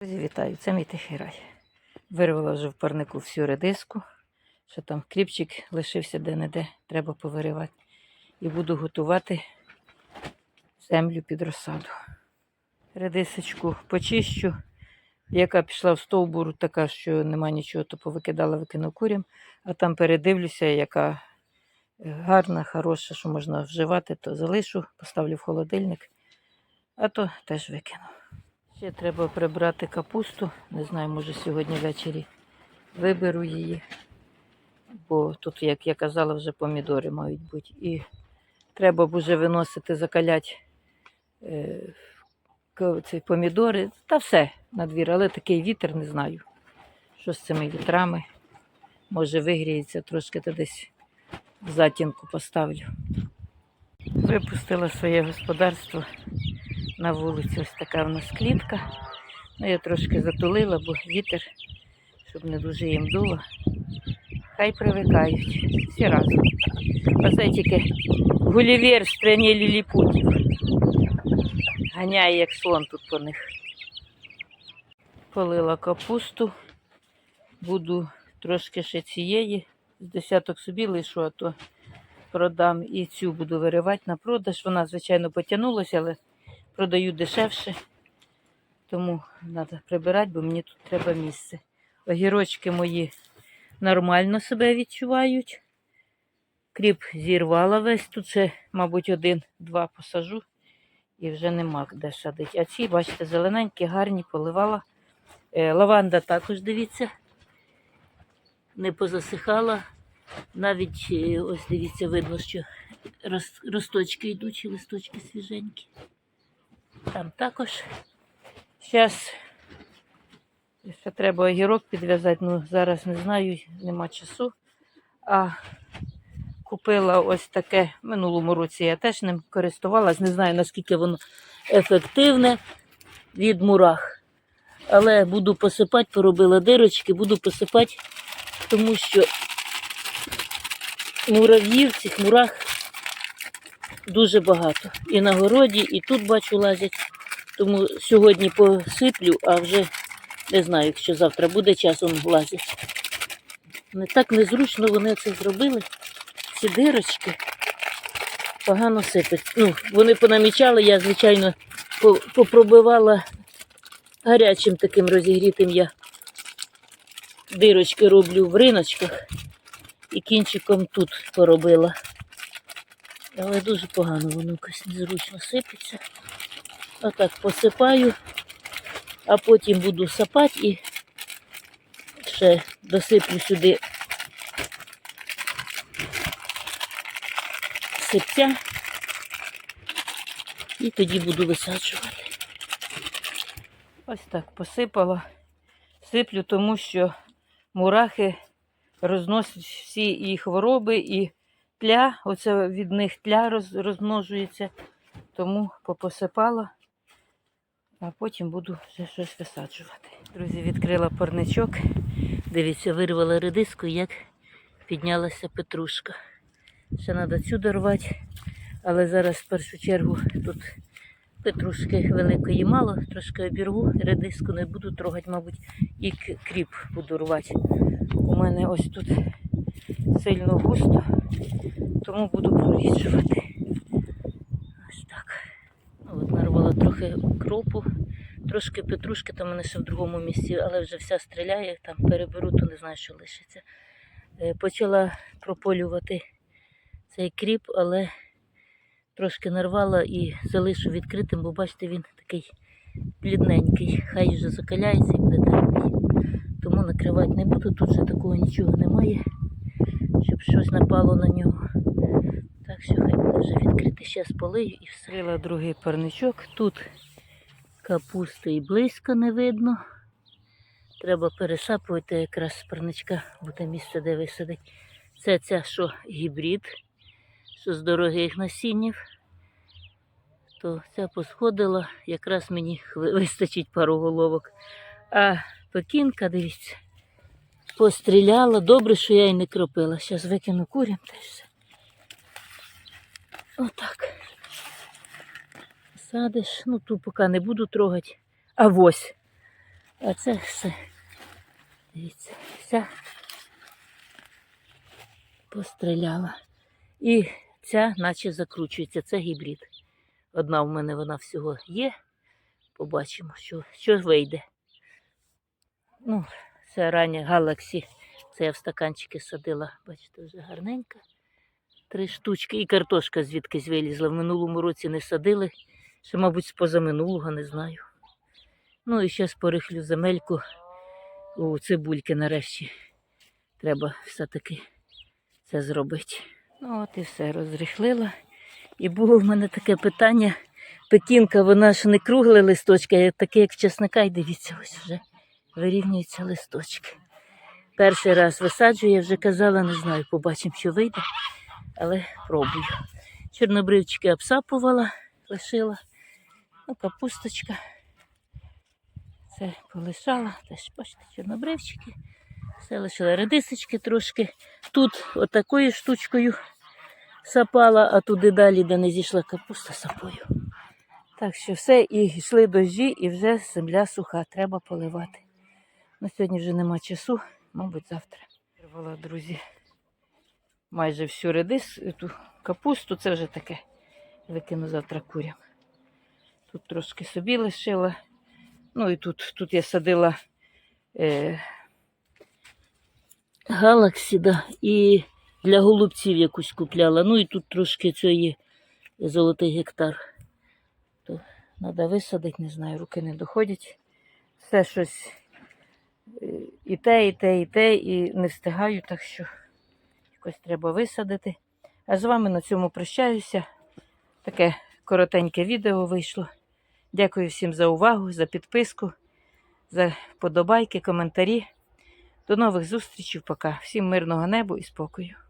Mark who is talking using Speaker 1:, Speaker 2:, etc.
Speaker 1: Друзі, вітаю, це мій тихий рай. Вирвала вже в парнику всю редиску, що там кріпчик лишився де-не-де, треба повиривати. І буду готувати землю під розсаду. Редисочку почищу, яка пішла в стовбур, така, що нема нічого, то повикидала, викину курям, а там передивлюся, яка е, гарна, хороша, що можна вживати, то залишу, поставлю в холодильник, а то теж викину. Ще треба прибрати капусту. Не знаю, може сьогодні ввечері виберу її. Бо тут, як я казала, вже помідори мають бути. І треба б уже виносити, закалять е, ці помідори. Та все на двір, але такий вітер не знаю. Що з цими вітрами. Може вигріється трошки, то десь в затінку поставлю. Випустила своє господарство на вулицю. Ось така у нас клітка. Ну, я трошки затулила, бо вітер, щоб не дуже їм дуло. Хай привикають всі разом. Оце тільки гулівер в страні ліліпутів. Ганяє, як слон тут по них. Полила капусту. Буду трошки ще цієї. З десяток собі лишу, а то продам і цю буду виривати на продаж. Вона, звичайно, потягнулася, але продаю дешевше. Тому треба прибирати, бо мені тут треба місце. Огірочки мої нормально себе відчувають. Кріп зірвала весь. Тут ще, мабуть, один-два посажу і вже нема де садити. А ці, бачите, зелененькі, гарні, поливала. Е, лаванда також, дивіться, не позасихала. Навіть е, ось дивіться, видно, що росточки йдуть, і листочки свіженькі. Там також. Зараз ще треба огірок підв'язати, ну зараз не знаю, нема часу. А купила ось таке в минулому році. Я теж ним користувалась, не знаю наскільки воно ефективне від мурах. Але буду посипати, поробила дирочки, буду посипати, тому що мурав'їв, цих мурах дуже багато. І на городі, і тут бачу лазять. Тому сьогодні посиплю, а вже не знаю, якщо завтра буде часом лазять. Так незручно вони це зробили. Ці дирочки погано сипать. Ну, вони понамічали, я, звичайно, по- попробивала гарячим таким розігрітим я дирочки роблю в риночках і кінчиком тут поробила. Але дуже погано воно якось незручно сипеться. Отак посипаю, а потім буду сапати і ще досиплю сюди сипця і тоді буду висаджувати. Ось так посипала. Сиплю, тому що мурахи розносять всі і хвороби, і тля. Оце від них тля роз, розмножується. Тому попосипала, а потім буду вже щось висаджувати. Друзі, відкрила парничок. Дивіться, вирвала редиску, як піднялася петрушка. Ще треба цю дорвати, але зараз в першу чергу тут петрушки великої мало, трошки обірву, редиску не буду трогати, мабуть, і кріп буду рвати. У мене ось тут сильно густо, тому буду проріджувати. Ось так. Ну, от нарвала трохи кропу, трошки петрушки, там у мене ще в другому місці, але вже вся стріляє, там переберу, то не знаю, що лишиться. Е, Почала прополювати цей кріп, але трошки нарвала і залишу відкритим, бо бачите, він такий плідненький. Хай вже закаляється і буде терпкий. Тому накривати не буду, тут вже такого нічого немає, щоб щось напало на нього. Так що хай вже відкритий. Зараз полию і всрила другий парничок. Тут капусти і близько не видно. Треба пересапувати якраз з парничка, буде місце, де висадить. Це ця що гібрид, що з дорогих насіннів. То ця посходила, якраз мені вистачить пару головок. А пекінка, дивіться, постріляла. Добре, що я й не кропила. Зараз викину курям теж все. Отак. Садиш, ну ту поки не буду трогати. А ось А це все. Дивіться, вся постріляла. І ця наче закручується. Це гібрид. Одна в мене вона всього є. Побачимо, що, що вийде. Ну, це рання Галаксі. Це я в стаканчики садила. Бачите, вже гарненька. Три штучки. І картошка звідкись вилізла. В минулому році не садили. Ще, мабуть, з позаминулого, не знаю. Ну і зараз порихлю земельку у цибульки нарешті. Треба все-таки це зробити. Ну от і все розрихлила. І було в мене таке питання. Пекінка, вона ж не кругле листочки, а таке, як чесника, і дивіться, ось вже вирівнюються листочки. Перший раз висаджую, я вже казала, не знаю, побачимо, що вийде, але пробую. Чорнобривчики обсапувала, лишила. Ну, капусточка. Це полишала. Теж бачите, чорнобривчики. Все лишила редисочки трошки. Тут отакою штучкою сапала, а туди далі, де не зійшла капуста, сапою. Так що все, і йшли дощі, і вже земля суха, треба поливати. На сьогодні вже нема часу, мабуть, завтра. Вирвала, друзі, майже всю редис, ту капусту, це вже таке. Викину завтра курям. Тут трошки собі лишила. Ну і тут, тут я садила е, галаксі, да, і для голубців якусь купляла. Ну і тут трошки цієї золотий гектар. То треба висадити, не знаю, руки не доходять. Все щось і те, і те, і те, і не встигаю, так що якось треба висадити. А з вами на цьому прощаюся. Таке коротеньке відео вийшло. Дякую всім за увагу, за підписку, за вподобайки, коментарі. До нових зустрічей. Пока. Всім мирного неба і спокою.